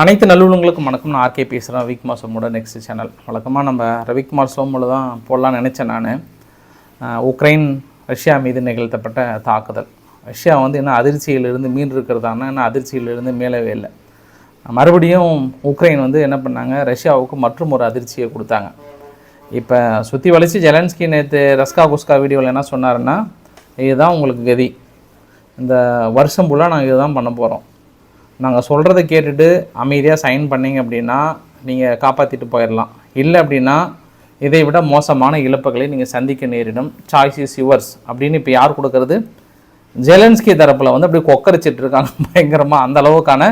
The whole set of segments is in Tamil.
அனைத்து நல்லுள்ளங்களுக்கும் வணக்கம். நான் ஆர்கே பேசுகிறேன் ரவிக்குமார் சோமோட நெக்ஸ்ட் சேனல் வழக்கமாக நம்ம ரவிக்குமார் சோமோட தான் போடலான்னு நினச்சேன் நான். உக்ரைன் ரஷ்யா மீது நிகழ்த்தப்பட்ட தாக்குதல். ரஷ்யா வந்து இன்னும் அதிர்ச்சியிலிருந்து மீன் இருக்கிறதானா இன்னும் அதிர்ச்சியிலிருந்து மேலவே இல்லை. மறுபடியும் உக்ரைன் வந்து என்ன பண்ணாங்க? ரஷ்யாவுக்கு மற்றும் ஒரு அதிர்ச்சியை கொடுத்தாங்க. இப்போ சுற்றி வளைச்சு ஜெலன்ஸ்கி நேற்று ரஸ்கா குஸ்கா வீடியோவில் என்ன சொன்னாருன்னா இதுதான் உங்களுக்கு கதி. இந்த வருஷம் ஃபுல்லாக நாங்கள் இதுதான் பண்ண போகிறோம் நாங்கள் சொல்கிறத கேட்டுட்டு அமைதியாக சைன் பண்ணிங்க அப்படின்னா நீங்கள் காப்பாற்றிட்டு போயிடலாம் இல்லை அப்படின்னா இதை விட மோசமான இழப்புகளை நீங்கள் சந்திக்க நேரிடும். சாய்ஸ் இஸ் யுவர்ஸ் அப்படின்னு இப்போ யார் கொடுக்கறது? ஜெலன்ஸ்கி தரப்பில் வந்து அப்படி கொக்கரிச்சிட்டு இருக்காங்க. பயங்கரமாக அந்த அளவுக்கான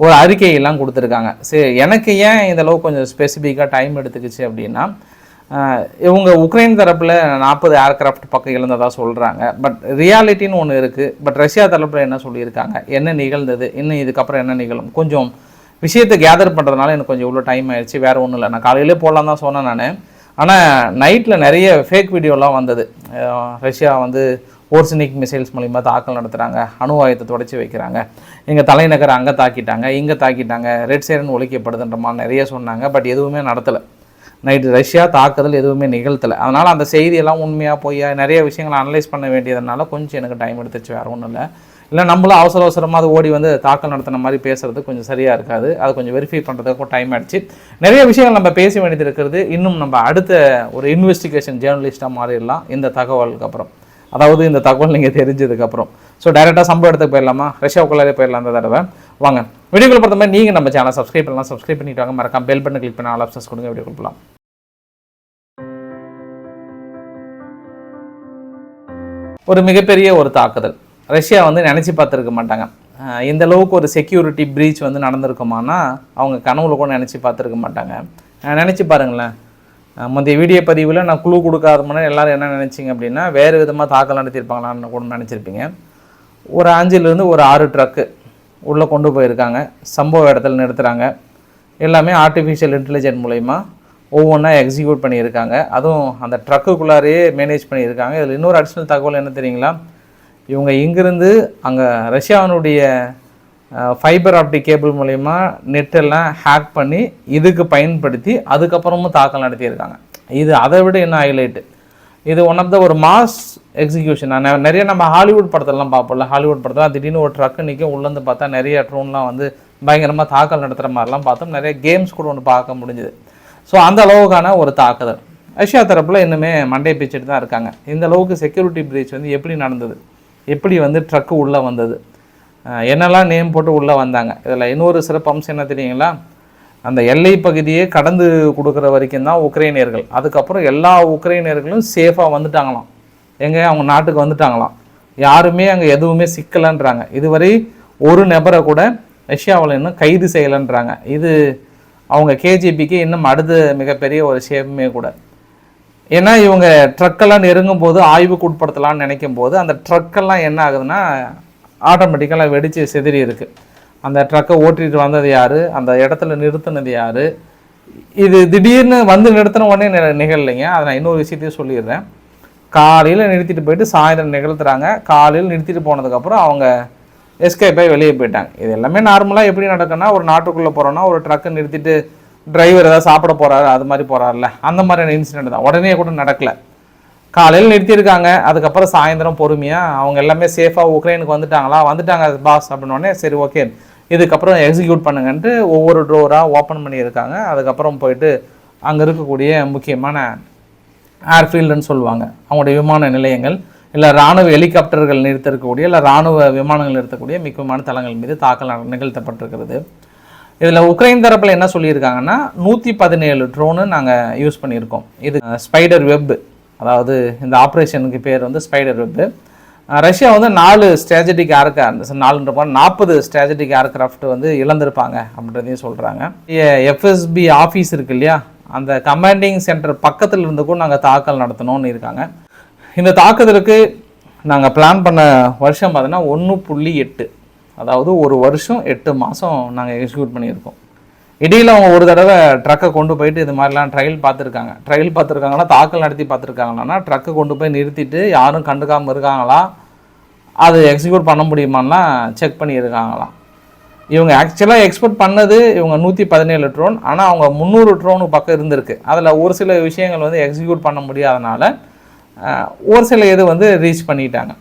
ஒரு அறிக்கையெல்லாம் கொடுத்துருக்காங்க. சரி எனக்கு ஏன் இந்த கொஞ்சம் ஸ்பெசிஃபிக்காக டைம் எடுத்துக்கிச்சு அப்படின்னா இவங்க உக்ரைன் தரப்பில் நாற்பது ஏர்கிராஃப்ட் பக்கம் இழந்ததாக சொல்கிறாங்க பட் ரியாலிட்டின்னு ஒன்று இருக்குது பட் ரஷ்யா தரப்பில் என்ன சொல்லியிருக்காங்க? என்ன நிகழ்ந்தது? இன்னும் இதுக்கப்புறம் என்ன நிகழும்? கொஞ்சம் விஷயத்தை கேதர் பண்ணுறதுனால எனக்கு கொஞ்சம் இவ்வளோ டைம் ஆயிடுச்சு. வேறு ஒன்றும் இல்லை. நான் காலையிலே போடலாம் தான் சொன்னேன் நான். ஆனால் நைட்டில் நிறைய ஃபேக் வீடியோலாம் வந்தது. ரஷ்யா வந்து ஓர்சினிக் மிசைல்ஸ் மூலிமா தாக்கல் நடத்துகிறாங்க அணு ஆயுதத்தை தொடச்சி வைக்கிறாங்க. எங்கள் தலைநகர் அங்கே தாக்கிட்டாங்க. இங்கே தாக்கிட்டாங்க. ரெட் சேரன் ஒழிக்கப்படுதுன்ற மாதிரி நிறைய சொன்னாங்க. பட் எதுவுமே நடத்தலை. நைட்டு ரஷ்யா தாக்குதல் எதுவுமே நிகழ்த்தலை. அதனால் அந்த செய்தியெல்லாம் உண்மையாக பொய்யா நிறைய விஷயங்களை அனலைஸ் பண்ண வேண்டியதுனால கொஞ்சம் எனக்கு டைம் எடுத்துச்சு வேறு ஒன்றும் இல்லை. இல்லை நம்மளும் அவசர அவசரமாக அது ஓடி வந்து தாக்கல் நடத்தின மாதிரி பேசுகிறது கொஞ்சம் சரியாக இருக்காது. அதை கொஞ்சம் வெரிஃபை பண்ணுறதுக்கு டைம் ஆகிடுச்சு நிறைய விஷயங்கள் நம்ம பேச வேண்டியது இருக்கிறது இன்னும் நம்ம அடுத்த ஒரு இன்வெஸ்டிகேஷன் ஜேர்னலிஸ்ட்டாக மாறிடலாம். இந்த தகவலுக்கு அப்புறம். அதாவது இந்த தகவல் நீங்கள் தெரிஞ்சதுக்கப்புறம் ஸோ டைரெக்டாக சம்பவ இடத்துக்கு போயிடலாமா? ரஷ்யாவுக்குள்ளாரே போயிடலாம் அந்த தடவை. வாங்க. வீடியோக்குள்ள பொறுத்த மாதிரி நீங்கள் நம்ம சேனல் சப்ஸ்கிரைப் பண்ணலாம். சப்ஸ்கிரைப் பண்ணிட்டு வாங்க. மறக்காம பெல் பட்டன் கிளிக் பண்ணி ஆல் ஆப்ஷன்ஸ் கொடுங்க. வீடியோ கொடுக்கலாம் ஒரு மிகப்பெரிய ஒரு தாக்குதல். ரஷ்யா வந்து நினச்சி பார்த்துருக்க மாட்டாங்க. இந்த அளவுக்கு ஒரு செக்யூரிட்டி ப்ரீச் வந்து நடந்திருக்குமானா அவங்க கனவுல கூட நினச்சி பார்த்துருக்க மாட்டாங்க. நினச்சி பாருங்களேன். முந்தைய வீடியோ பதிவில் நான் குழு கொடுக்காத முன்னாடி எல்லோரும் என்ன நினச்சிங்க அப்படின்னா வேறு விதமாக தாக்கல் நடத்தியிருப்பாங்களான்னு கூட நினச்சிருப்பீங்க. ஒரு அஞ்சுலேருந்து ஒரு ஆறு ட்ரக்கு உள்ளே கொண்டு போயிருக்காங்க. சம்பவ இடத்துல நிறுத்துகிறாங்க எல்லாமே ஆர்டிஃபிஷியல் இன்டெலிஜென்ட் மூலயமா ஒவ்வொன்றா எக்ஸிக்யூட் பண்ணியிருக்காங்க. அதுவும் அந்த ட்ரக்குக்குள்ளாரையே மேனேஜ் பண்ணியிருக்காங்க. இதில் இன்னொரு அடிஷ்னல் தகவல் என்ன தெரியுங்களா? இவங்க இங்கிருந்து அங்கே ரஷ்யாவினுடைய ஃபைபர் ஆப்டிக் கேபிள் மூலயமா நெட்டெல்லாம் ஹேக் பண்ணி இதுக்கு பயன்படுத்தி அதுக்கப்புறமும் தாக்கல் நடத்தியிருக்காங்க. இது அதை விட என்ன ஹைலைட்டு இது ஒன் ஆஃப் த ஒரு மாஸ் எக்ஸிக்யூஷன் நான் நிறைய நம்ம ஹாலிவுட் படத்திலலாம் பார்ப்போம்ல. ஹாலிவுட் படத்தில் திடீர்னு ஒரு ட்ரக்கு நிற்கும் உள்ளேருந்து பார்த்தா நிறைய ட்ரோன்லாம் வந்து பயங்கரமாக தாக்கல் நடத்துகிற மாதிரிலாம் பார்த்தோம். நிறைய கேம்ஸ் கூட ஒன்று பார்க்க முடிஞ்சுது. ஸோ அந்த அளவுக்கான ஒரு தாக்குதல். ரஷ்யா தரப்பில் இன்னுமே மண்டையை பிச்சுட்டு தான் இருக்காங்க. இந்த அளவுக்கு செக்யூரிட்டி பிரீச் வந்து எப்படி நடந்தது? எப்படி வந்து ட்ரக்கு உள்ளே வந்தது? என்னெல்லாம் நேம் போட்டு உள்ளே வந்தாங்க? இதில் இன்னொரு சிறப்பு அம்சம் என்ன தெரியுங்களா? அந்த எல்லை பகுதியை கடந்து கொடுக்குற வரைக்கும் தான் உக்ரைனியர்கள். அதுக்கப்புறம் எல்லா உக்ரைனியர்களும் சேஃபாக வந்துட்டாங்களாம். எங்கே? அவங்க நாட்டுக்கு வந்துட்டாங்களாம். யாருமே அங்கே எதுவுமே சிக்கலைன்றாங்க. இதுவரை ஒரு நபரை கூட ரஷ்யாவில் இன்னும் கைது செய்யலைன்றாங்க. இது அவங்க கேஜிபிக்கு இன்னும் அடுத்த மிகப்பெரிய ஒரு சேமே கூட. ஏன்னா இவங்க ட்ரக்கெல்லாம் நெருங்கும் போது ஆய்வுக்கு உட்படுத்தலாம்னு நினைக்கும் போது அந்த ட்ரக்கெல்லாம் என்ன ஆகுதுன்னா ஆட்டோமேட்டிக்கலாக வெடித்து சிதறி இருக்கு. அந்த ட்ரக்கை ஓட்டிட்டு வந்தது யார்? அந்த இடத்துல நிறுத்தினது யார்? இது திடீர்னு வந்து நிறுத்தின உடனே நிகழலைங்க. அதை நான் இன்னொரு விஷயத்தையும் சொல்லிடுறேன். காலையில் நிறுத்திட்டு போயிட்டு சாயந்தரம் நிகழ்த்துறாங்க. காலையில் நிறுத்திட்டு போனதுக்கப்புறம் அவங்க எஸ்கேப் ஆகி வெளியே போயிட்டாங்க. இது எல்லாமே நார்மலாக எப்படி நடக்குன்னா ஒரு நாட்டுக்குள்ளே போகிறோன்னா ஒரு ட்ரக்கை நிறுத்திட்டு டிரைவர் ஏதாவது சாப்பிட போகிறாரு அது மாதிரி போகிறாருல்ல அந்த மாதிரியான இன்சிடென்ட் தான். உடனே கூட நடக்கல. காலையில் நிறுத்தியிருக்காங்க. அதுக்கப்புறம் சாயந்தரம் பொறுமையாக அவங்க எல்லாமே சேஃபாக உக்ரைனுக்கு வந்துட்டாங்களா? வந்துட்டாங்க பாஸ் அப்படின்னோடனே சரி ஓகே இதுக்கப்புறம் எக்ஸிக்யூட் பண்ணுங்கன்ட்டு ஒவ்வொரு டோராக ஓப்பன் பண்ணியிருக்காங்க. அதுக்கப்புறம் போயிட்டு அங்கே இருக்கக்கூடிய முக்கியமான ஏர்ஃபீல்டுன்னு சொல்லுவாங்க. அவங்களுடைய விமான நிலையங்கள். இல்லை ராணுவ ஹெலிகாப்டர்கள் நிறுத்தக்கூடிய இல்லை ராணுவ விமானங்கள் நிறுத்தக்கூடிய மிக்கமான தளங்கள் மீது தாக்கல் நட- நிகழ்த்தப்பட்டிருக்கிறது. இதில் உக்ரைன் தரப்பில் என்ன சொல்லியிருக்காங்கன்னா நூற்றி பதினேழு ட்ரோனு நாங்கள் யூஸ் பண்ணியிருக்கோம். இது ஸ்பைடர் வெப் அதாவது இந்த ஆப்ரேஷனுக்கு பேர் வந்து ஸ்பைடர் வெப்பு ரஷ்யா வந்து நாலு ஸ்ட்ராட்டஜிக் ஏர்கிராஃப்ட் நாலுன்ற மாதிரி நாற்பது ஸ்ட்ராட்டஜிக் ஏர்கிராஃப்ட் வந்து இழந்திருப்பாங்க அப்படின்றதையும் சொல்கிறாங்க எஃப்எஸ்பி ஆஃபீஸ் இருக்கு இல்லையா? அந்த கமாண்டிங் சென்டர் பக்கத்தில் இருந்து கூட நாங்கள் தாக்கல் நடத்தணும்னு இருக்காங்க. இந்த தாக்குதலுக்கு நாங்கள் பிளான் பண்ண வருஷம் பார்த்தீங்கன்னா ஒன்று புள்ளி எட்டு. அதாவது ஒரு வருஷம் எட்டு மாதம் நாங்கள் எக்ஸிக்யூட் பண்ணியிருக்கோம். இடையில அவங்க ஒரு தடவை ட்ரக்கை கொண்டு போயிட்டு இது மாதிரிலாம் ட்ரையல் பார்த்துருக்காங்க. ட்ரையல் பார்த்துருக்காங்கன்னா தாக்கல் நடத்தி பார்த்துருக்காங்கன்னா ட்ரக்கை கொண்டு போய் நிறுத்திட்டு யாரும் கண்டுக்காமல் இருக்காங்களா? அது எக்ஸிக்யூட் பண்ண முடியுமான்லாம் செக் பண்ணியிருக்காங்களாம். இவங்க ஆக்சுவலாக எக்ஸ்போர்ட் பண்ணது இவங்க நூற்றி பதினேழு ட்ரோன் ஆனால் அவங்க முந்நூறு ட்ரோனு பக்கம் இருந்திருக்கு. அதில் ஒரு சில விஷயங்கள் வந்து எக்ஸிக்யூட் பண்ண முடியாதனால ஒரு சில இது வந்து ரீச் பண்ணிட்டாங்க.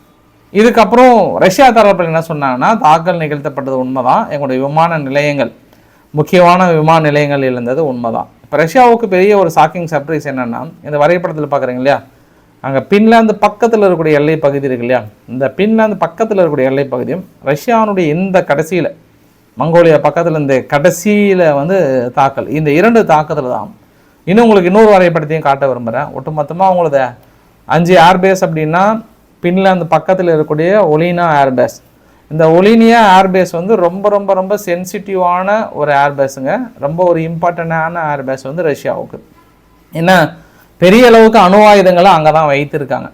இதுக்கப்புறம் ரஷ்யா தரப்பில் என்ன சொன்னாங்கன்னா தாக்கல் நிகழ்த்தப்பட்டது உண்மைதான். எங்களுடைய விமான நிலையங்கள் முக்கியமான விமான நிலையங்கள் இருந்தது உண்மைதான். இப்போ ரஷ்யாவுக்கு பெரிய ஒரு ஷாக்கிங் சர்ப்ரைஸ் என்னென்னா இந்த வரைபடத்தில் பார்க்குறீங்க இல்லையா? அங்கே பின்லாந்து பக்கத்தில் இருக்கக்கூடிய எல்லை பகுதி இருக்கு இல்லையா? இந்த பின்லாந்து பக்கத்தில் இருக்கக்கூடிய எல்லை பகுதியும் ரஷ்யாவுடைய இந்த கடைசியில் மங்கோலியா பக்கத்தில் இந்த கடைசியில் வந்து தாக்கல். இந்த இரண்டு தாக்கத்தில் தான் இன்னும் உங்களுக்கு இன்னொரு வரைபடத்தையும் காட்ட விரும்புகிறேன் ஒட்டுமொத்தமாக உங்களது அஞ்சு ஏர்பேஸ் அப்படின்னா பின்லாந்து பக்கத்தில் இருக்கக்கூடிய ஒலினா ஏர்பேஸ் இந்த ஒலினியா ஏர்பேஸ் வந்து ரொம்ப ரொம்ப ரொம்ப சென்சிட்டிவான ஒரு ஏர்பேஸுங்க ரொம்ப ஒரு இம்பார்ட்டண்டான ஏர்பேஸ் வந்து ரஷ்யாவுக்கு. ஏன்னா பெரிய அளவுக்கு அணு ஆயுதங்களை அங்கே தான் வைத்திருக்காங்க.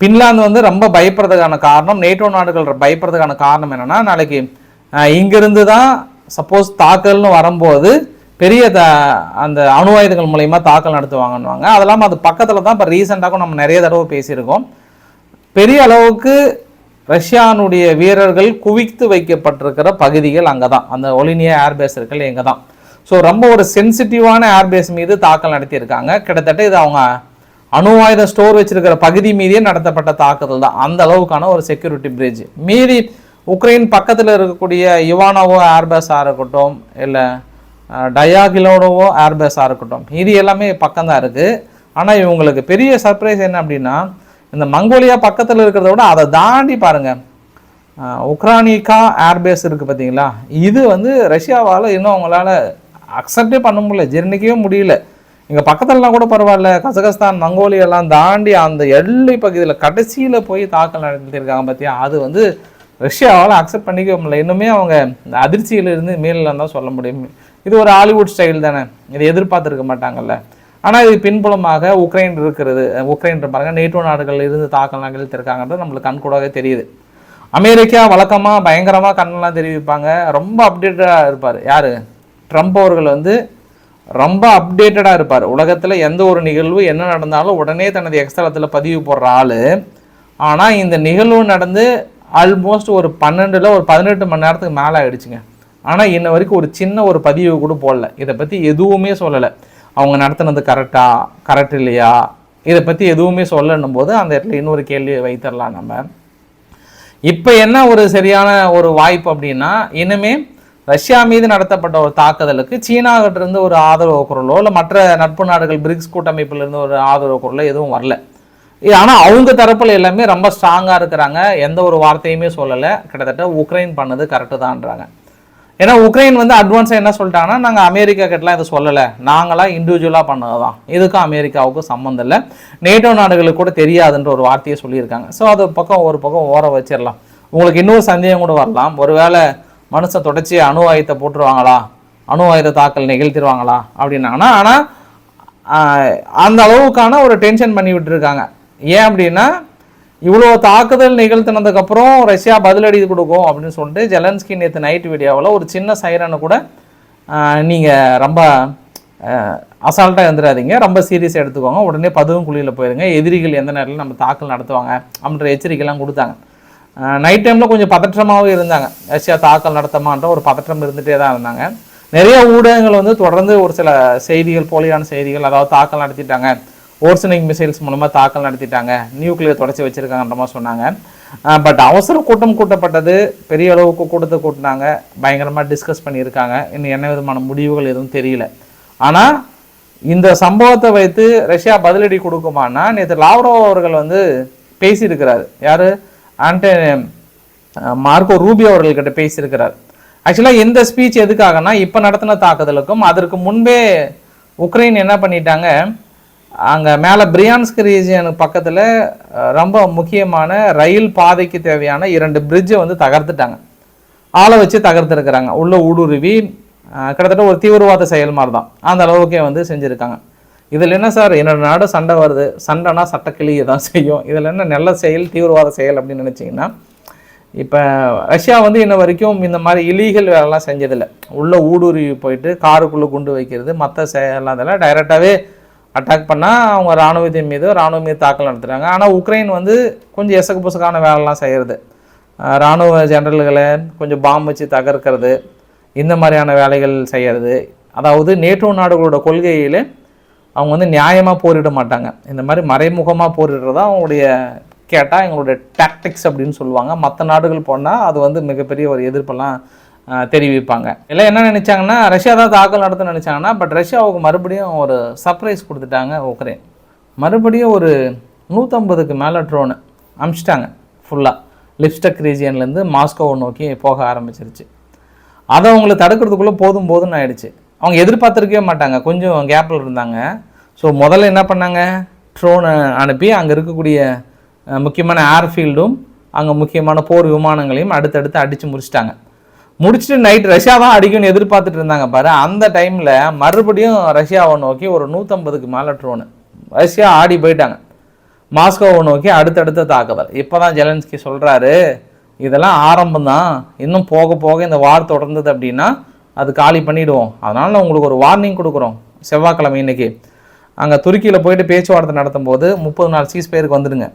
பின்லாந்து வந்து ரொம்ப பயப்படுறதுக்கான காரணம் நேட்டோ நாடுகள் பயப்படுறதுக்கான காரணம் என்னென்னா நாளைக்கு இங்கிருந்து தான் சப்போஸ் தாக்கல்னு வரும்போது பெரிய த அந்த அணு ஆயுதங்கள் மூலயமா தாக்கல் நடத்துவாங்கன்னுவாங்க. அது இல்லாமல் அது பக்கத்தில் தான் இப்போ ரீசெண்டாகவும் நம்ம நிறைய தடவை பேசியிருக்கோம். பெரிய அளவுக்கு ரஷ்யானுடைய வீரர்கள் குவித்து வைக்கப்பட்டிருக்கிற பகுதிகள் அங்கே தான் அந்த ஒலினியா ஏர்பேஸ் இருக்குல்ல எங்கே தான் ஸோ ரொம்ப ஒரு சென்சிட்டிவான ஏர்பேஸ் மீது தாக்கல் நடத்தியிருக்காங்க. கிட்டத்தட்ட இது அவங்க அணு ஆயுத ஸ்டோர் வச்சிருக்கிற பகுதி மீதே நடத்தப்பட்ட தாக்குதல் தான். அந்த அளவுக்கான ஒரு செக்யூரிட்டி பிரிட்ஜ் மீதி உக்ரைன் பக்கத்தில் இருக்கக்கூடிய யுவானோவோ ஏர்பேஸாக இருக்கட்டும் இல்லை டயாகிலோடவோ ஏர்பேஸாக இருக்கட்டும். இது எல்லாமே பக்கம்தான் இருக்குது ஆனால் இவங்களுக்கு பெரிய சர்ப்ரைஸ் என்ன அப்படின்னா இந்த மங்கோலியா பக்கத்தில் இருக்கிறத விட அதை தாண்டி பாருங்கள் அஹ், உக்ரானிகா ஏர்பேஸ் இருக்குது பார்த்தீங்களா இது வந்து ரஷ்யாவால் இன்னும் அவங்களால அக்செப்டே பண்ண முடியல ஜெர்னிக்கவே முடியல. இங்கே பக்கத்துலலாம் கூட பரவாயில்ல. கசகஸ்தான் மங்கோலியெல்லாம் தாண்டி அந்த எல்லை பகுதியில் கடைசியில் போய் தாக்கல் நடத்தியிருக்காங்க பார்த்தியா அது வந்து ரஷ்யாவால் அக்செப்ட் பண்ணிக்க முடியல. இன்னுமே அவங்க இந்த அதிர்ச்சியிலிருந்து மேலாம் தான் சொல்ல முடியும். இது ஒரு ஹாலிவுட் ஸ்டைல் தானே. இதை எதிர்பார்த்துருக்க மாட்டாங்கல்ல. ஆனால் இது பின்புலமாக உக்ரைன் இருக்கிறது. உக்ரைன் பாருங்க நேட்டோ நாடுகளில் இருந்து தாக்கல் நிகழ்த்திருக்காங்கன்றது நம்மளுக்கு கண்கூடாகவே தெரியுது. அமெரிக்கா வழக்கமாக பயங்கரமாக கண்ணெல்லாம் தெரிவிப்பாங்க. ரொம்ப அப்டேட்டடாக இருப்பார். யார்? ட்ரம்ப் அவர்கள் வந்து ரொம்ப அப்டேட்டடாக இருப்பார். உலகத்தில் எந்த ஒரு நிகழ்வு என்ன நடந்தாலும் உடனே தனது எக்ஸ்தலத்தில் பதிவு போடுற ஆள். ஆனால் இந்த நிகழ்வு நடந்து ஆல்மோஸ்ட் ஒரு பன்னெண்டில் ஒரு பதினெட்டு மணி நேரத்துக்கு மேலே ஆகிடுச்சுங்க ஆனால் இன்ன வரைக்கும் ஒரு சின்ன ஒரு பதிவு கூட போடல. இதை பற்றி எதுவுமே சொல்லலை. அவங்க நடத்துனது கரெக்டா கரெக்ட் இல்லையா? இதை பற்றி எதுவுமே சொல்லணும் போது அந்த இடத்துல இன்னொரு கேள்வி வைத்தரலாம் நம்ம. இப்போ என்ன ஒரு சரியான ஒரு வாய்ப்பு அப்படின்னா இனிமே ரஷ்யா மீது நடத்தப்பட்ட ஒரு தாக்குதலுக்கு சீனாகிட்ட இருந்து ஒரு ஆதரவு குரலோ இல்லை மற்ற நட்பு நாடுகள் பிரிக்ஸ் கூட்டமைப்பிலிருந்து ஒரு ஆதரவு குரலோ எதுவும் வரல. ஆனால் அவங்க தரப்பில் எல்லாமே ரொம்ப ஸ்ட்ராங்காக இருக்கிறாங்க. எந்த ஒரு வார்த்தையுமே சொல்லலை. கிட்டத்தட்ட உக்ரைன் பண்ணது கரெக்டு தான்றாங்க. ஏன்னா உக்ரைன் வந்து அட்வான்ஸாக என்ன சொல்லிட்டாங்கன்னா நாங்கள் அமெரிக்கா கிட்டலாம் இதை சொல்லலை. நாங்களாம் இண்டிவிஜுவலாக பண்ணது தான் இதுக்கும் அமெரிக்காவுக்கும் சம்மந்தம் இல்லை. நேட்டோ நாடுகளுக்கு கூட தெரியாதுன்ற ஒரு வார்த்தையை சொல்லியிருக்காங்க. ஸோ அது பக்கம் ஒரு பக்கம் ஓர வச்சிடலாம். உங்களுக்கு இன்னொரு சந்தேகம் கூட வரலாம். ஒருவேளை மனுஷன் தொடர்ச்சி அணு ஆயுதத்தை போட்டுருவாங்களா? அணு ஆயுத தாக்கல் நிகழ்த்திடுவாங்களா அப்படின்னாங்கன்னா ஆனால் அந்த அளவுக்கான ஒரு டென்ஷன் பண்ணி விட்டுருக்காங்க. ஏன் அப்படின்னா இவ்வளோ தாக்குதல் நிகழ்த்தினதுக்கப்புறம் ரஷ்யா பதிலடி கொடுக்கும் அப்படின்னு சொல்லிட்டு ஜெலன்ஸ்கி நேற்று நைட் வீடியோவில் ஒரு சின்ன சைரனை கூட நீங்கள் ரொம்ப அசால்ட்டாக இருந்துடாதீங்க ரொம்ப சீரியஸாக எடுத்துக்கோங்க. உடனே பதுவும் குழியில் போயிருங்க. எதிரிகள் எந்த நேரத்தில் நம்ம தாக்கல் நடத்துவாங்க அப்படின்ற எச்சரிக்கைலாம் கொடுத்தாங்க. நைட் டைமில் கொஞ்சம் பதற்றமாகவும் இருந்தாங்க. ரஷ்யா தாக்கல் நடத்தமான்ற ஒரு பதற்றம் இருந்துகிட்டே தான் இருந்தாங்க. நிறைய ஊடகங்கள் வந்து தொடர்ந்து ஒரு சில செய்திகள் போலியான செய்திகள் அதாவது தாக்கல் நடத்திட்டாங்க. ஓர்சனிக் மிசைல்ஸ் மூலமாக தாக்கல் நடத்திட்டாங்க. நியூக்ளியர் தொடச்சி வச்சுருக்காங்கன்ற மாதிரி சொன்னாங்க. பட் அவசர கூட்டம் கூட்டப்பட்டது. பெரிய அளவுக்கு கூட்டத்தை கூட்டினாங்க. பயங்கரமாக டிஸ்கஸ் பண்ணியிருக்காங்க. இன்னும் என்ன விதமான முடிவுகள் எதுவும் தெரியல. ஆனால் இந்த சம்பவத்தை வைத்து ரஷ்யா பதிலடி கொடுக்குமானா நேற்று லாவ்ரோ அவர்கள் வந்து பேசியிருக்கிறார். யார்? ஆன்டே மார்க்கோ ரூபி அவர்கள்கிட்ட பேசியிருக்கிறார். ஆக்சுவலாக இந்த ஸ்பீச் எதுக்காகனா இப்போ நடத்தின தாக்குதலுக்கும் அதற்கு முன்பே உக்ரைன் என்ன பண்ணிட்டாங்க அங்கே மேலே பிரியான்ஸ்க் ரீஜியனுக்கு பக்கத்தில் ரொம்ப முக்கியமான ரயில் பாதைக்கு தேவையான இரண்டு பிரிட்ஜை வந்து தகர்த்துட்டாங்க. ஆளை வச்சு தகர்த்துருக்குறாங்க. உள்ள ஊடுருவி கிட்டத்தட்ட ஒரு தீவிரவாத செயல் மாதிரி தான் அந்த அளவுக்கே வந்து செஞ்சுருக்காங்க. இதில் என்ன சார்? என்னோட நாடு சண்டை வருது. சண்டைனா சட்டக்கிளியை தான் செய்யும். இதில் என்ன நல்ல செயல் தீவிரவாத செயல் அப்படின்னு நினச்சிங்கன்னா இப்போ ரஷ்யா வந்து இன்ன வரைக்கும் இந்த மாதிரி இலீகல் வேலைலாம் செஞ்சதில்லை. உள்ளே ஊடுருவி போயிட்டு காருக்குள்ளே குண்டு வைக்கிறது மற்ற செயலாம் இதெல்லாம் டைரெக்டாகவே அட்டாக் பண்ணால் அவங்க இராணுவத்தின் மீது இராணுவம் மீது தாக்கல் நடத்துகிறாங்க ஆனால் உக்ரைன் வந்து கொஞ்சம் எசக்கு புசக்கான வேலைலாம் செய்கிறது இராணுவ ஜெனரல்களை கொஞ்சம் பாம்பு வச்சு தகர்க்கிறது. இந்த மாதிரியான வேலைகள் செய்கிறது அதாவது நேட்டோ நாடுகளோட கொள்கையில் அவங்க வந்து நியாயமாக போரிட மாட்டாங்க. இந்த மாதிரி மறைமுகமாக போரிடுறதா அவங்களுடைய கேட்டால் எங்களுடைய டாக்டிக்ஸ் அப்படின்னு சொல்லுவாங்க. மற்ற நாடுகள் போனால் அது வந்து மிகப்பெரிய ஒரு எதிர்ப்பெல்லாம் தெரிவிப்பாங்க. இல்லை என்ன நினச்சாங்கன்னா ரஷ்யா தான் தாக்கல் நடத்த நினச்சாங்கன்னா பட் ரஷ்யாவுக்கு மறுபடியும் ஒரு சர்ப்ரைஸ் கொடுத்துட்டாங்க உக்ரைன். மறுபடியும் ஒரு நூற்றம்பதுக்கு மேலே ட்ரோனு அமிச்சிட்டாங்க ஃபுல்லாக லிப்ஸ்டக் ரீஜியன்லேருந்து மாஸ்கோவை நோக்கி போக ஆரம்பிச்சிருச்சு. அதை அவங்கள தடுக்கிறதுக்குள்ளே போதும் போதும்னு ஆயிடுச்சு. அவங்க எதிர்பார்த்துருக்கவே மாட்டாங்க கொஞ்சம் கேப்பில் இருந்தாங்க. ஸோ முதல்ல என்ன பண்ணாங்க? ட்ரோனை அனுப்பி அங்கே இருக்கக்கூடிய முக்கியமான ஏர்ஃபீல்டும் அங்கே முக்கியமான போர் விமானங்களையும் அடுத்தடுத்து அடித்து முடிச்சிட்டாங்க முடிச்சுட்டு நைட் ரஷ்யா தான் அடிக்கும்னு எதிர்பார்த்துட்டு இருந்தாங்க பாரு. அந்த டைமில் மறுபடியும் ரஷ்யாவை நோக்கி ஒரு நூற்றம்பதுக்கு மேலே ட்ரோனு ரஷ்யா ஆடி போயிட்டாங்க. மாஸ்கோவை நோக்கி அடுத்தடுத்த தாக்குதல். இப்போ தான் ஜெலன்ஸ்கி சொல்கிறாரு இதெல்லாம் ஆரம்பம் தான் இன்னும் போக போக இந்த வார் தொடர்ந்தது அப்படின்னா அது காலி பண்ணிவிடுவோம் அதனால் நான் உங்களுக்கு ஒரு வார்னிங் கொடுக்குறோம். செவ்வாய்க்கிழமை இன்னைக்கு. அங்கே துருக்கியில் போயிட்டு பேச்சுவார்த்தை நடத்தும் போது முப்பது நாள் சீஸ் பேருக்கு வந்துடுங்க.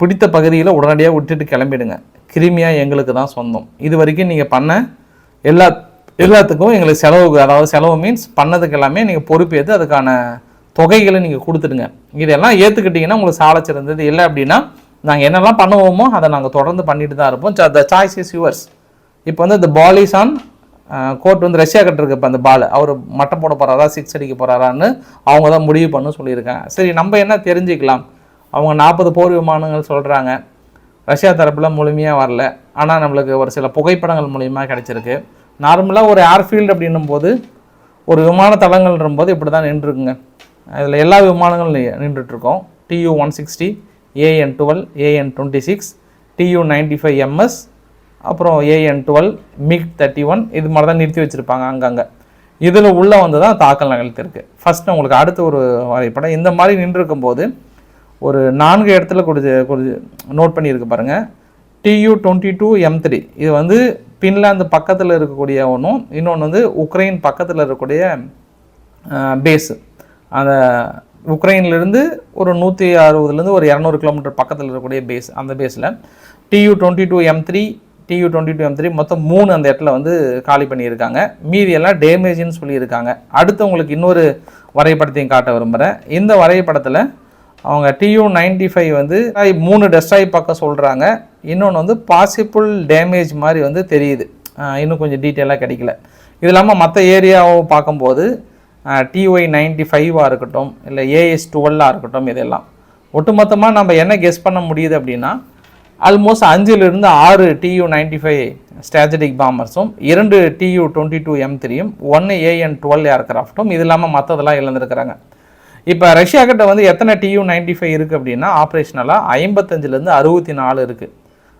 பிடித்த பகுதியில் உடனடியாக விட்டுட்டு கிளம்பிடுங்க. கிருமியாக எங்களுக்கு தான் சொந்தம். இது வரைக்கும் நீங்கள் பண்ண எல்லா எல்லாத்துக்கும் எங்களுக்கு செலவு அதாவது செலவு மீன்ஸ் பண்ணதுக்கு எல்லாமே நீங்கள் பொறுப்பேற்று அதுக்கான தொகைகளை நீங்கள் கொடுத்துடுங்க. இதெல்லாம் ஏற்றுக்கிட்டிங்கன்னா உங்களுக்கு சாலை சிறந்தது. இல்லை அப்படின்னா நாங்கள் என்னெல்லாம் பண்ணுவோமோ அதை நாங்கள் தொடர்ந்து பண்ணிட்டு தான் இருப்போம். த சாய்ஸ் இஸ் யுவர்ஸ் இப்போ வந்து இந்த பாலிஸ் ஆன் கோர்ட் வந்து ரஷ்யா கட்டிருக்கு இப்போ அந்த பால் அவர் மட்டம் போட போகிறாரா சிக்ஸ் அடிக்க போகிறாரான்னு அவங்க தான் முடிவு பண்ண சொல்லியிருக்காங்க. சரி நம்ம என்ன தெரிஞ்சுக்கலாம்? அவங்க நாற்பது போர் விமானங்கள் சொல்கிறாங்க ரஷ்யா தரப்பில் முழுமையாக வரல. ஆனால் நம்மளுக்கு ஒரு சில புகைப்படங்கள் மூலியமாக கிடச்சிருக்கு. நார்மலாக ஒரு ஏர்ஃபீல்டு அப்படின்னும் போது ஒரு விமான தளங்கள்ன்ற போது இப்படி தான் நின்றுருக்குங்க அதில் எல்லா விமானங்களும் நின்றுட்டுருக்கோம். Tu one sixty AN twelve AN twenty six Tu ninety five MS அப்புறம் AN twelve MiG thirty one இது மாதிரி தான் நிறுத்தி வச்சுருப்பாங்க அங்கங்கே. இதில் உள்ளே வந்து தான் தாக்கல் நிகழ்த்திருக்கு ஃபஸ்ட்டு உங்களுக்கு அடுத்த ஒரு வரைபடம். இந்த மாதிரி நின்றுருக்கும் போது ஒரு நான்கு இடத்துல கொடுத்து கொடுத்து நோட் பண்ணியிருக்கு பாருங்கள் Tu twenty two M three இது வந்து பின்லாந்து பக்கத்தில் இருக்கக்கூடிய ஒன்றும் இன்னொன்று வந்து உக்ரைன் பக்கத்தில் இருக்கக்கூடிய பேஸு அந்த உக்ரைன்லேருந்து ஒரு நூற்றி அறுபதுலேருந்து ஒரு இரநூறு கிலோமீட்டர் பக்கத்தில் இருக்கக்கூடிய பேஸ் அந்த பேஸில் Tu twenty two M three Tu twenty two M three மொத்தம் மூணு அந்த இடத்துல வந்து காலி பண்ணியிருக்காங்க. மீதி எல்லாம் டேமேஜ்னு சொல்லியிருக்காங்க. அடுத்து உங்களுக்கு இன்னொரு வரைபடத்தையும் காட்ட விரும்புகிறேன் இந்த வரைபடத்தில் அவங்க டியூ நைன்டி ஃபைவ் வந்து மூணு டெஸ்ட்ராய் பார்க்க சொல்கிறாங்க இன்னொன்று வந்து பாசிபிள் டேமேஜ் மாதிரி வந்து தெரியுது. இன்னும் கொஞ்சம் டீட்டெயிலாக கிடைக்கல. இது இல்லாமல் மற்ற ஏரியாவை பார்க்கும்போது டிஒய் நைன்டி ஃபைவாக இருக்கட்டும் இல்லை ஏஎஸ் டுவெல்லாக இருக்கட்டும் இதெல்லாம். ஒட்டுமொத்தமாக நம்ம என்ன கெஸ் பண்ண முடியுது அப்படின்னா ஆல்மோஸ்ட் அஞ்சிலிருந்து ஆறு டியூ நைன்டி ஃபைவ் ஸ்ட்ராட்டஜிக் பாம்பர்ஸும் இரண்டு டியூ டுவெண்ட்டி டூ எம் த்ரீயும் ஒன்று ஏஎன் டுவெல் ஏர்கிராஃப்ட்டும் இது இல்லாமல் மற்றதெல்லாம் இழந்திருக்கிறாங்க. இப்போ ரஷ்யா கிட்ட வந்து எத்தனை டியூ நைன்டி ஃபைவ் இருக்குது அப்படின்னா ஆப்ரேஷனலாக ஐம்பத்தஞ்சிலேருந்து அறுபத்தி நாலு இருக்குது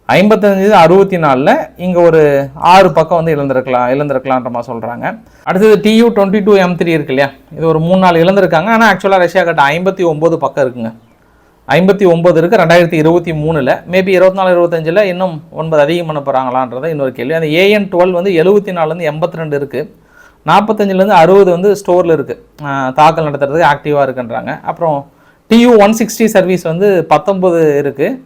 ஐம்பத்தஞ்சு அறுபத்தி நாலில் இங்கே ஒரு ஆறு பக்கம் வந்து இழந்திருக்கலாம் இழந்திருக்கலான்ற மாதிரி சொல்கிறாங்க அடுத்தது Tu twenty two M three இருக்கு இல்லையா? இது ஒரு மூணு நாள் இழந்திருக்காங்க. ஆனால் ஆக்சுவலாக ரஷ்யா கிட்ட ஐம்பத்தி ஒம்பது பக்கம் இருக்குங்க. ஐம்பத்தி ஒம்பது இருக்குது ரெண்டாயிரத்தி இருபத்தி மூணில். மேபி இருபத்தி நாலு இருபத்தஞ்சில் இன்னும் ஒன்பது அதிகம் பண்ண போகிறாங்களான்றத இன்னொரு கேள்வி. அந்த ஏஎன் டுவெல் வந்து எழுபத்தி நாலுலேருந்து எண்பத்தி ரெண்டு இருக்குது நாற்பத்தஞ்சிலேருந்து அறுபது வந்து ஸ்டோரில் இருக்குது தாக்கல் நடத்துறதுக்கு ஆக்டிவாக இருக்குன்றாங்க. அப்புறம் டியூ ஒன் சிக்ஸ்டி சர்வீஸ் வந்து பத்தொம்பது இருக்குது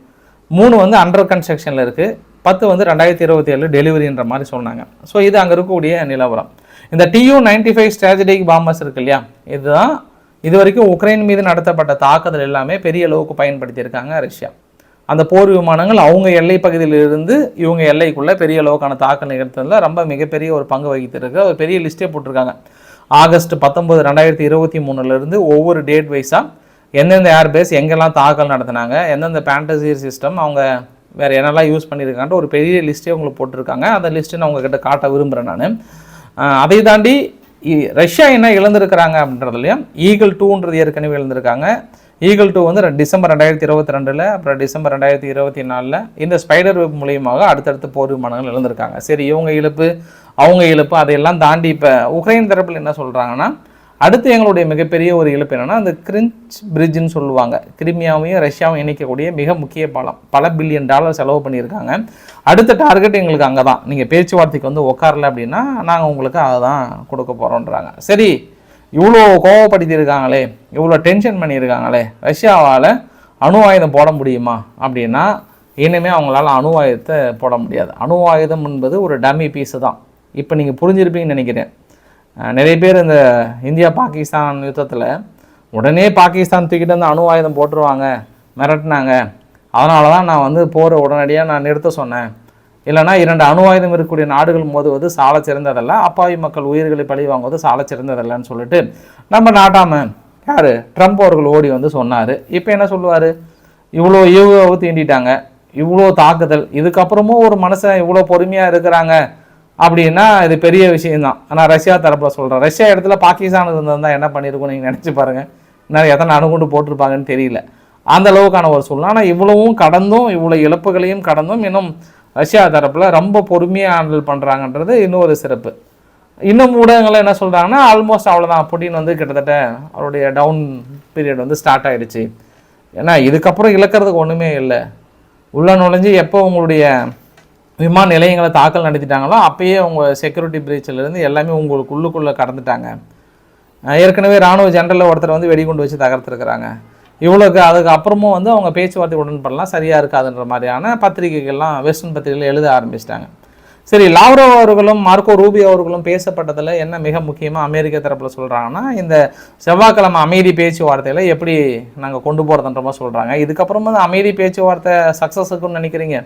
மூணு வந்து அண்டர் கன்ஸ்ட்ரக்ஷனில் இருக்குது பத்து வந்து ரெண்டாயிரத்தி இருபத்தி ஏழு டெலிவரின்ற மாதிரி சொன்னாங்க. ஸோ இது அங்கே இருக்கக்கூடிய நிலவரம். இந்த Tu ninety five strategic bombers இருக்கு இல்லையா? இதுதான். இது வரைக்கும் உக்ரைன் மீது நடத்தப்பட்ட தாக்குதல் எல்லாமே பெரிய அளவுக்கு பயன்படுத்தியிருக்காங்க ரஷ்யா. அந்த போர் விமானங்கள் அவங்க எல்லை பகுதியிலிருந்து இவங்க எல்லைக்குள்ளே பெரிய அளவுக்கான தாக்கல் நிகழ்த்ததில் ரொம்ப மிகப்பெரிய ஒரு பங்கு வகித்திருக்கு. ஒரு பெரிய லிஸ்ட்டே போட்டிருக்காங்க. ஆகஸ்ட் பத்தொம்பது ரெண்டாயிரத்தி இருபத்தி மூணுலேருந்து ஒவ்வொரு டேட் வைஸாக எந்தெந்த ஏர்பேஸ் எங்கெல்லாம் தாக்கல் நடத்தினாங்க எந்தெந்த பேண்டசியர் சிஸ்டம் அவங்க வேறு என்னெல்லாம் யூஸ் பண்ணியிருக்காங்கன்ற ஒரு பெரிய லிஸ்ட்டே உங்களுக்கு போட்டிருக்காங்க. அந்த லிஸ்ட்டு நான் உங்ககிட்ட காட்ட விரும்புகிறேன் நான். அதை தாண்டி இ- ரஷ்யா என்ன இழந்திருக்கிறாங்க அப்படின்றதுலையும் ஈகிள் டூன்றது ஏற்கனவே இழந்திருக்காங்க. ஈகிள் டூ வந்து டிசம்பர் ரெண்டாயிரத்தி இருபத்தி ரெண்டில் அப்புறம் டிசம்பர் ரெண்டாயிரத்தி இருபத்தி நாலில் இந்த ஸ்பைடர் வெப் மூலியமாக அடுத்தடுத்து போர் விமானங்கள் இழந்திருக்காங்க சரி இவங்க இழப்பு அவங்க இழப்பு அதையெல்லாம் தாண்டி இப்போ உக்ரைன் தரப்பில் என்ன சொல்கிறாங்கன்னா அடுத்து எங்களுடைய மிகப்பெரிய ஒரு இழப்பு என்னென்னா அந்த கிரிஞ்ச் பிரிட்ஜுன்னு சொல்லுவாங்க. கிரிமியாவையும் ரஷ்யாவும் இணைக்கக்கூடிய மிக முக்கிய பாலம். பல பில்லியன் டாலர் செலவு பண்ணியிருக்காங்க. அடுத்த டார்கெட் எங்களுக்கு அங்கே தான் நீங்கள் பேச்சுவார்த்தைக்கு வந்து உட்காரல அப்படின்னா நாங்கள் உங்களுக்கு அதை தான் கொடுக்க போகிறோன்றாங்க சரி இவ்வளோ கோவப்படுத்தியிருக்காங்களே இவ்வளோ டென்ஷன் பண்ணியிருக்காங்களே ரஷ்யாவால் அணு ஆயுதம் போட முடியுமா அப்படின்னா இனிமேல் அவங்களால அணு ஆயுதத்தை போட முடியாது. அணு ஆயுதம் என்பது ஒரு டம்மி பீஸு தான். இப்போ நீங்கள் புரிஞ்சிருப்பீங்கன்னு நினைக்கிறேன். நிறைய பேர் இந்த இந்தியா பாகிஸ்தான் யுத்தத்தில் உடனே பாகிஸ்தான் தூக்கிட்டு வந்து அணு ஆயுதம் போட்டுருவாங்க மிரட்டினாங்க. அதனால தான் நான் வந்து போரை உடனடியாக நான் நிறுத்த சொன்னேன். இல்லைனா இரண்டு அணு ஆயுதம் இருக்கக்கூடிய நாடுகள் மோதுவது சால சிறந்ததல்ல. அப்பாவி மக்கள் உயிர்களை பழி வாங்குவது சால சிறந்ததல்லன்னு சொல்லிட்டு நம்ம நாட்டாம யார்? ட்ரம்ப் அவர்கள் ஓடி வந்து சொன்னார். இப்போ என்ன சொல்லுவார்? இவ்வளோ ஈவுகாவு தீண்டிட்டாங்க. இவ்வளோ தாக்குதல். இதுக்கப்புறமும் ஒரு மனுஷன் இவ்வளோ பொறுமையாக இருக்கிறாங்க அப்படின்னா இது பெரிய விஷயம்தான். ஆனால் ரஷ்யா தரப்பில் சொல்கிறேன் ரஷ்யா இடத்துல பாகிஸ்தான் இருந்தால் என்ன பண்ணியிருக்கோம் நீங்கள் நினச்சி பாருங்கள் இன்னும் எத்தனை அணுகுண்டு போட்டிருப்பாங்கன்னு தெரியல. அந்த அளவுக்கான ஒரு சூழ்நிலை. ஆனால் இவ்வளவும் கடந்தும் இவ்வளோ இழப்புகளையும் கடந்தும் இன்னும் ரஷ்யா தரப்பில் ரொம்ப பொறுமையாக ஹேண்டில் பண்ணுறாங்கன்றது இன்னொரு சிறப்பு. இன்னும் ஊடகங்கள்ல என்ன சொல்கிறாங்கன்னா ஆல்மோஸ்ட் அவ்வளோதான் புட்டின் வந்து கிட்டத்தட்ட அவருடைய டவுன் பீரியட் வந்து ஸ்டார்ட் ஆகிடுச்சு ஏன்னா இதுக்கப்புறம் இழக்கிறதுக்கு ஒன்றுமே இல்லை. உள்ளே நுழைஞ்சு எப்போ உங்களுடைய விமான நிலையங்களை தாக்கல் நடத்திட்டாங்களோ அப்பயே உங்கள் செக்யூரிட்டி இருந்து எல்லாமே உங்களுக்கு உள்ளுக்குள்ளே கடந்துட்டாங்க. ஏற்கனவே ராணுவ ஜெனரலில் ஒருத்தர் வந்து வெடிகுண்டு வச்சு தகர்த்துருக்குறாங்க. இவ்வளோக்கு அதுக்கு அப்புறமும் வந்து அவங்க பேச்சுவார்த்தை உடன்படலாம் சரியாக இருக்காதுன்ற மாதிரியான பத்திரிகைகள்லாம் வெஸ்டர்ன் பத்திரிகைகள் எழுத ஆரம்பிச்சிட்டாங்க. சரி லாவ்ரோ அவர்களும் மார்க்கோ ரூபி அவர்களும் பேசப்பட்டதில் என்ன மிக முக்கியமாக அமெரிக்க தரப்பில் சொல்கிறாங்கன்னா இந்த செவ்வாய்க்கிழமை அமைதி பேச்சுவார்த்தையில் எப்படி நாங்கள் கொண்டு போகிறதுன்ற மாதிரி சொல்கிறாங்க இதுக்கப்புறம் வந்து அமைதி பேச்சுவார்த்தை சக்ஸஸுக்குன்னு நினைக்கிறீங்க?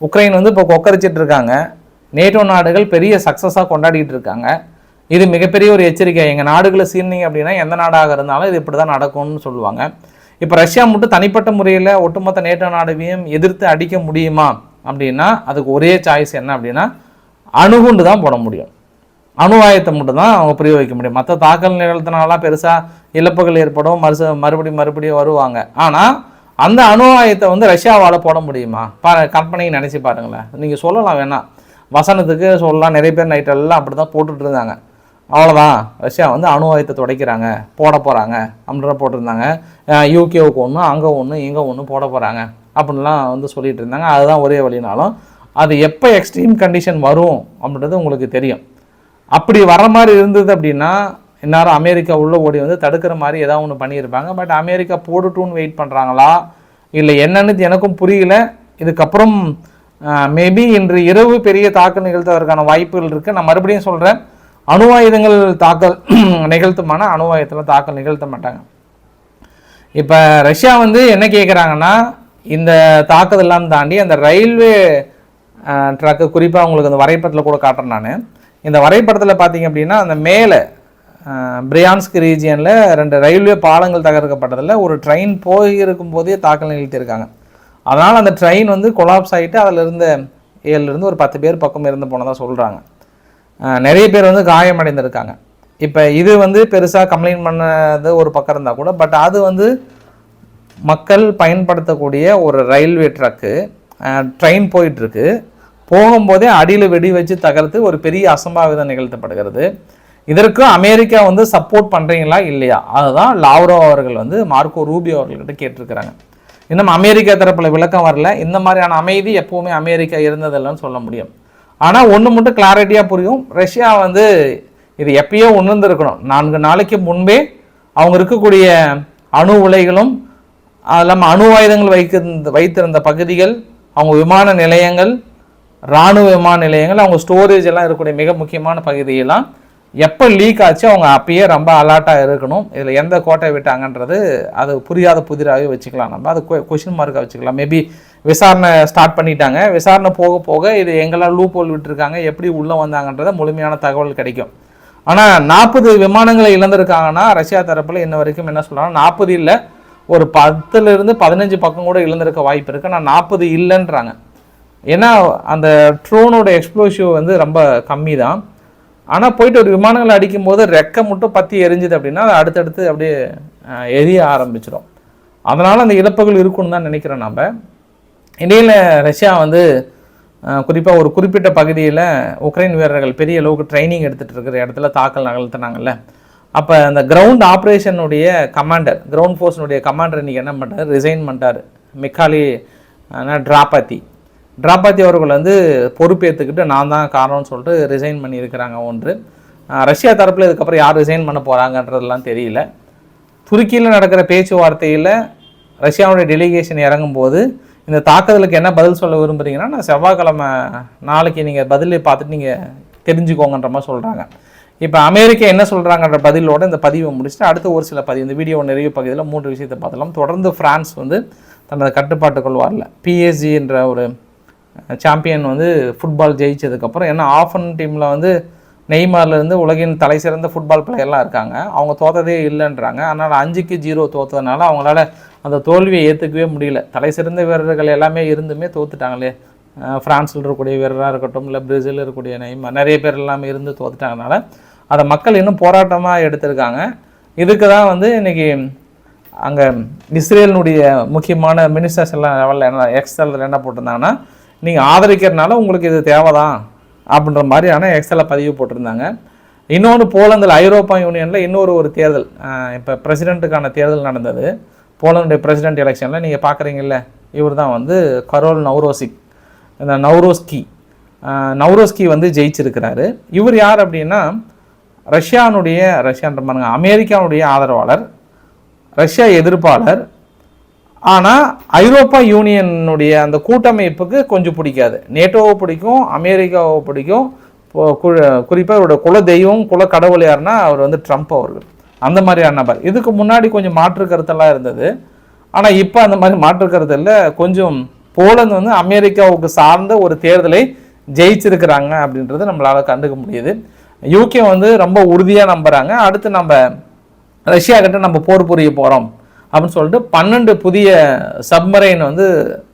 உக்ரைன் வந்து இப்போ கொக்கரிச்சிட்டு இருக்காங்க. நேட்டோ நாடுகள் பெரிய சக்ஸஸாக கொண்டாடிட்டு இருக்காங்க. இது மிகப்பெரிய ஒரு எச்சரிக்கை. எங்கள் நாடுகளை சீர்னிங்க அப்படின்னா எந்த நாடாக இருந்தாலும் இது இப்படி தான் நடக்கும்னு சொல்லுவாங்க. இப்போ ரஷ்யா மட்டும் தனிப்பட்ட முறையில் ஒட்டுமொத்த நேட்டோ நாடுவையும் எதிர்த்து அடிக்க முடியுமா அப்படின்னா அதுக்கு ஒரே சாய்ஸ் என்ன அப்படின்னா அணுகுண்டு தான் போட முடியும். அணு ஆயத்தை மட்டும் தான் அவங்க பிரயோகிக்க முடியும். மற்ற தாக்கல் நிகழ்த்தினாலாம் பெருசாக இழப்புகள் ஏற்படும். மறுச மறுபடியும் மறுபடியும் வருவாங்க. ஆனால் அந்த அணு ஆயத்தை வந்து ரஷ்யாவால் போட முடியுமா? பா கற்பனையை நினச்சி பாருங்களேன். நீங்கள் சொல்லலாம் வேணாம். வசனத்துக்கு சொல்லலாம். நிறைய பேர் நைட்டெல்லாம் அப்படி தான் போட்டுட்டு இருந்தாங்க. அவ்வளோதான் ரஷ்யா வந்து அணு ஆயுதத்தை துடைக்கிறாங்க போட போகிறாங்க அப்படின்ற போட்டிருந்தாங்க. யூகேவுக்கு ஒன்று அங்கே ஒன்று இங்கே ஒன்று போட போகிறாங்க அப்படின்லாம் வந்து சொல்லிகிட்டு இருந்தாங்க. அதுதான் ஒரே வழினாலும் அது எப்போ எக்ஸ்ட்ரீம் கண்டிஷன் வரும் அப்படின்றது உங்களுக்கு தெரியும். அப்படி வர மாதிரி இருந்தது அப்படின்னா இந்நேரம் அமெரிக்கா உள்ளே ஓடி வந்து தடுக்கிற மாதிரி ஏதாவது ஒன்று பண்ணியிருப்பாங்க. பட் அமெரிக்கா போட்டுட்டுன்னு வெயிட் பண்ணுறாங்களா இல்லை என்னன்னு எனக்கும் புரியல. இதுக்கப்புறம் மேபி இன்று இரவு பெரிய தாக்கல் நிகழ்த்துவதற்கான வாய்ப்புகள் இருக்குது நான் மறுபடியும் சொல்கிறேன் அணு ஆயுதங்கள் தாக்கல் நிகழ்த்துமானா அணு ஆயுதத்தில் தாக்கல் நிகழ்த்த மாட்டாங்க. இப்போ ரஷ்யா வந்து என்ன கேட்குறாங்கன்னா இந்த தாக்குதல்லாம் தாண்டி அந்த ரயில்வே ட்ரக்கு குறிப்பாக உங்களுக்கு அந்த வரைபடத்தில் கூட காட்டுறேன் நான். இந்த வரைபடத்தில் பார்த்தீங்க அப்படின்னா அந்த மேலே பிரியான்ஸ்க் ரீஜியனில் ரெண்டு ரயில்வே பாலங்கள் தகர்க்கப்பட்டதில் ஒரு ட்ரெயின் போயிருக்கும் போதே தாக்கல் நிகழ்த்தியிருக்காங்க. அதனால் அந்த ட்ரெயின் வந்து கொலாப்ஸ் ஆகிட்டு அதில் இருந்த ஏழுலேருந்து ஒரு பத்து பேர் பக்கம் இருந்து போனதாக சொல்கிறாங்க நிறைய பேர் வந்து காயமடைந்திருக்காங்க. இப்போ இது வந்து பெருசாக கம்ப்ளைண்ட் பண்ணது ஒரு பக்கம் இருந்தால் கூட பட் அது வந்து மக்கள் பயன்படுத்தக்கூடிய ஒரு ரயில்வே ட்ரக்கு ட்ரெயின் போயிட்டுருக்கு. போகும்போதே அடியில் வெடி வச்சு தகர்த்து ஒரு பெரிய அசம்பாவிதம் நிகழ்த்தப்படுகிறது. இதற்கு அமெரிக்கா வந்து சப்போர்ட் பண்ணுறீங்களா இல்லையா? அதுதான் லாவ்ரோ அவர்கள் வந்து மார்க்கோ ரூபியோ அவர்கள்கிட்ட கேட்டிருக்கிறாங்க. இன்னும் அமெரிக்கா தரப்பில் விளக்கம் வரல. இந்த மாதிரியான அமைதி எப்போவுமே அமெரிக்கா இருந்ததில்லைன்னு சொல்ல முடியும். ஆனால் ஒன்று மட்டும் கிளாரிட்டியாக புரியும். ரஷ்யா வந்து இது எப்பயோ உணர்ந்துருக்கணும். நான்கு நாளைக்கு முன்பே அவங்க இருக்கக்கூடிய அணு உலைகளும் அது இல்லாமல் அணு ஆயுதங்கள் வைக்க வைத்திருந்த பகுதிகள் அவங்க விமான நிலையங்கள் இராணுவ விமான நிலையங்கள் அவங்க ஸ்டோரேஜ் எல்லாம் இருக்கக்கூடிய மிக முக்கியமான பகுதியெல்லாம் எப்போ லீக் ஆச்சு அவங்க அப்பயே ரொம்ப அலர்ட்டாக இருக்கணும். இதில் எந்த கோட்டை விட்டாங்கன்றது அது புரியாத புதிராகவே வச்சுக்கலாம் நம்ம. அது கொஷின் மார்க்காக வச்சுக்கலாம். மேபி விசாரணை ஸ்டார்ட் பண்ணிட்டாங்க. விசாரணை போக போக இது எங்கெல்லாம் லூப் ஹோல் விட்டுருக்காங்க எப்படி உள்ளே வந்தாங்கன்றத முழுமையான தகவல் கிடைக்கும். ஆனால் நாற்பது விமானங்களை இழந்திருக்காங்கன்னா ரஷ்யா தரப்பில் இன்ன வரைக்கும் என்ன சொல்கிறாங்க நாற்பது இல்லை ஒரு பத்துலேருந்து பதினஞ்சு பக்கம் கூட இழந்திருக்க வாய்ப்பு இருக்குது ஆனால் நாற்பது இல்லைன்றாங்க. ஏன்னா அந்த ட்ரோனோட எக்ஸ்ப்ளோசிவ் வந்து ரொம்ப கம்மி தான் ஆனால் போயிட்டு ஒரு விமானங்களை அடிக்கும்போது ரெக்கை மட்டும் பற்றி எரிஞ்சுது அப்படின்னா அது அடுத்தடுத்து அப்படியே எரிய ஆரம்பிச்சிடும் அதனால் அந்த இழப்புகள் இருக்குன்னு தான் நினைக்கிறேன் நம்ம இடையில் ரஷ்யா வந்து குறிப்பாக ஒரு குறிப்பிட்ட பகுதியில் உக்ரைன் வீரர்கள் பெரிய அளவுக்கு ட்ரைனிங் எடுத்துகிட்டு இருக்கிற இடத்துல தாக்கல் நகர்த்தினாங்கல்ல. அப்போ அந்த கிரவுண்ட் ஆப்ரேஷனுடைய கமாண்டர் கிரவுண்ட் ஃபோர்ஸினுடைய கமாண்டர் இன்றைக்கி என்ன பண்ணுறாரு ரிசைன் பண்ணிட்டார். மிக்காலி டிராபாத்தி டிராபாத்தி அவர்கள் வந்து பொறுப்பேற்றுக்கிட்டு நான் தான் காரணம்னு சொல்லிட்டு ரிசைன் பண்ணியிருக்கிறாங்க ஒன்று. ரஷ்யா தரப்பில் இதுக்கப்புறம் யார் ரிசைன் பண்ண போகிறாங்கன்றதெல்லாம் தெரியல. துருக்கியில் நடக்கிற பேச்சுவார்த்தையில் ரஷ்யாவுடைய டெலிகேஷன் இறங்கும்போது இந்த தாக்குதலுக்கு என்ன பதில் சொல்ல விரும்புறீங்கன்னா நான் செவ்வாய்க்கிழமை நாளைக்கு நீங்கள் பதிலை பார்த்துட்டு நீங்கள் தெரிஞ்சுக்கோங்கன்ற மாதிரி சொல்கிறாங்க இப்போ அமெரிக்கா என்ன சொல்கிறாங்கன்ற பதிலோட இந்த பதிவை முடிச்சுட்டு அடுத்த ஒரு சில பதிவு இந்த வீடியோ நிறைவு பகுதியில் மூன்று விஷயத்தை பார்த்தலாம் தொடர்ந்து ஃப்ரான்ஸ் வந்து தனது கட்டுப்பாட்டுக்குள் வரல. பிஎஸ்ஜி என்ற ஒரு சாம்பியன் வந்து ஃபுட்பால் ஜெயிச்சதுக்கப்புறம் ஏன்னா ஆஃபன் டீமில் வந்து நெய்மார்லேருந்து உலகின் தலை சிறந்த ஃபுட்பால் பிளேயர்லாம் இருக்காங்க. அவங்க தோத்ததே இல்லைன்றாங்க. அதனால் அஞ்சுக்கு ஜீரோ தோத்ததுனால அவங்களால அந்த தோல்வியை ஏற்றுக்கவே முடியல. தலை சிறந்த வீரர்கள் எல்லாமே இருந்துமே தோத்துட்டாங்களே. ஃப்ரான்ஸில் இருக்கக்கூடிய வீரராக இருக்கட்டும் இல்லை பிரேசிலில் இருக்கக்கூடிய நெய்மார் நிறைய பேர் எல்லாமே இருந்து தோத்துட்டாங்கனால அதை மக்கள் இன்னும் போராட்டமாக எடுத்திருக்காங்க. இதுக்கு தான் வந்து இன்றைக்கி அங்கே இஸ்ரேலினுடைய முக்கியமான மினிஸ்டர்ஸ் எல்லாம் லெவலில் என்ன எக்ஸலில் என்ன போட்டிருந்தாங்கன்னா நீங்கள் ஆதரிக்கிறனால உங்களுக்கு இது தேவை தான் அப்படின்ற மாதிரியான எக்ஸலில் பதிவு போட்டிருந்தாங்க. இன்னொன்று போலந்தில் ஐரோப்பா யூனியனில் இன்னொரு ஒரு தேர்தல் இப்போ பிரசிடெண்ட்டுக்கான தேர்தல் நடந்தது. போலந்துடைய பிரசிடென்ட் எலெக்ஷனில் நீங்கள் பார்க்குறீங்கல்ல இவர் தான் வந்து கரோல் நவ்ரோசிக் இந்த நவ்ரோஸ்கி நவ்ரோஸ்கி வந்து ஜெயிச்சிருக்கிறாரு. இவர் யார் அப்படின்னா ரஷ்யானுடைய ரஷ்யான்ற பாருங்க அமெரிக்காவுடைய ஆதரவாளர் ரஷ்யா எதிர்ப்பாளர் ஆனால் ஐரோப்பா யூனியனுடைய அந்த கூட்டமைப்புக்கு கொஞ்சம் பிடிக்காது. நேட்டோவை பிடிக்கும் அமெரிக்காவை பிடிக்கும். குறிப்பாக இவரோட குல தெய்வம் குல கடவுள் யாருன்னா அவர் வந்து ட்ரம்ப் அவர்கள். அந்த மாதிரியான நபர். இதுக்கு முன்னாடி கொஞ்சம் மாற்று கருத்தெல்லாம் இருந்தது. ஆனால் இப்போ அந்த மாதிரி மாற்று கருத்து இல்லை. கொஞ்சம் போலந்து வந்து அமெரிக்காவுக்கு சார்ந்த ஒரு தேர்தலை ஜெயிச்சிருக்கிறாங்க அப்படின்றது நம்மளால் கண்டுக்க முடியுது. யூகே வந்து ரொம்ப உறுதியாக நம்புகிறாங்க அடுத்து நம்ம ரஷ்யா கிட்ட நம்ம போர் புரிய போகிறோம் அப்படின்னு சொல்லிட்டு பன்னெண்டு புதிய சப்மரைன் வந்து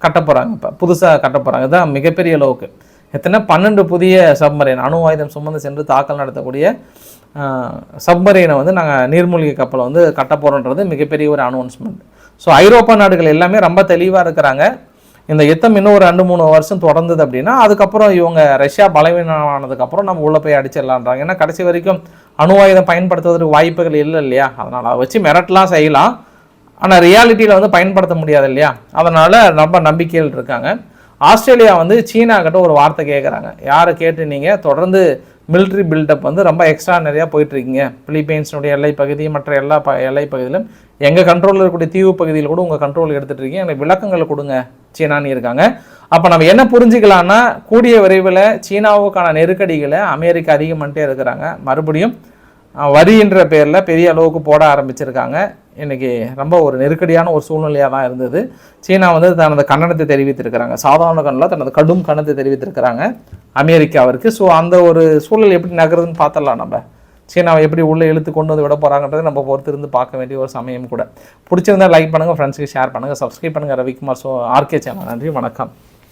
கட்ட போகிறாங்க இப்போ. புதுசாக கட்ட போகிறாங்க இதுதான் மிகப்பெரிய அளவுக்கு. எத்தனை? பன்னெண்டு புதிய சப்மரைன் அணு ஆயுதம் சுமந்து சென்று தாக்கல் நடத்தக்கூடிய சப்மரைனை வந்து நாங்கள் நீர்மூழ்கி கப்பலை வந்து கட்ட போகிறோன்றது மிகப்பெரிய ஒரு அனௌன்ஸ்மெண்ட் ஸோ ஐரோப்பா நாடுகள் எல்லாமே ரொம்ப தெளிவாக இருக்கிறாங்க. இந்த யுத்தம் இன்னும் ஒரு ரெண்டு மூணு வருஷம் தொடர்ந்தது அப்படின்னா அதுக்கப்புறம் இவங்க ரஷ்யா பலவீனமானதுக்கப்புறம் நம்ம உள்ளே போய் அடிச்சிடலான்றாங்க. ஏன்னா கடைசி வரைக்கும் அணு ஆயுதம் பயன்படுத்துவதற்கு வாய்ப்புகள் இல்லை இல்லையா? அதனால் அதை வச்சு மிரட்டலாம் செய்யலாம். ஆனால் ரியாலிட்டியில் வந்து பயன்படுத்த முடியாது இல்லையா? அதனால் ரொம்ப நம்பிக்கைகள் இருக்காங்க. ஆஸ்திரேலியா வந்து சீனா கிட்ட ஒரு வார்த்தை கேட்குறாங்க யாரை கேட்டு நீங்கள் தொடர்ந்து மிலிட்ரி பில்டப் வந்து ரொம்ப எக்ஸ்ட்ரா நிறையா போயிட்டுருக்கீங்க. பிலிப்பைன்ஸினுடைய எல்லை பகுதி மற்ற எல்லா ப எல்லை பகுதியிலும் எங்கள் கண்ட்ரோலில் இருக்கக்கூடிய தீவு பகுதியில் கூட உங்கள் கண்ட்ரோல் எடுத்துகிட்டு இருக்கீங்க எனக்கு விளக்கங்கள் கொடுங்க. சீனான்னு இருக்காங்க. அப்போ நம்ம என்ன புரிஞ்சுக்கலான்னா கூடிய விரைவில் சீனாவுக்கான நெருக்கடிகளை அமெரிக்கா அதிகம் பண்ணிட்டே இருக்கிறாங்க. மறுபடியும் வரின்ற பேரில் பெரிய அளவுக்கு போட ஆரம்பிச்சிருக்காங்க. இன்றைக்கி ரொம்ப ஒரு நெருக்கடியான ஒரு சூழ்நிலையாக தான் இருந்தது. சீனா வந்து தனது கண்டனத்தை தெரிவித்திருக்கிறாங்க. சாதாரண கண்ணில் தனது கடும் கண்டனத்தை தெரிவித்திருக்கிறாங்க அமெரிக்காவிற்கு. ஸோ அந்த ஒரு சூழல் எப்படி நகருதுன்னு பார்த்துடலாம் நம்ம. சீனாவை எப்படி உள்ளே இழுத்து கொண்டு வந்து விட போகிறாங்கன்றதை நம்ம பொறுத்து இருந்து பார்க்க வேண்டிய ஒரு சமயம் கூட. பிடிச்சிருந்தா லைக் பண்ணுங்கள் ஃப்ரெண்ட்ஸுக்கு ஷேர் பண்ணுங்கள் சப்ஸ்கிரைப் பண்ணுங்கள் ரவிக்குமார் ஸோ ஆர்கே சேனல். நன்றி வணக்கம்.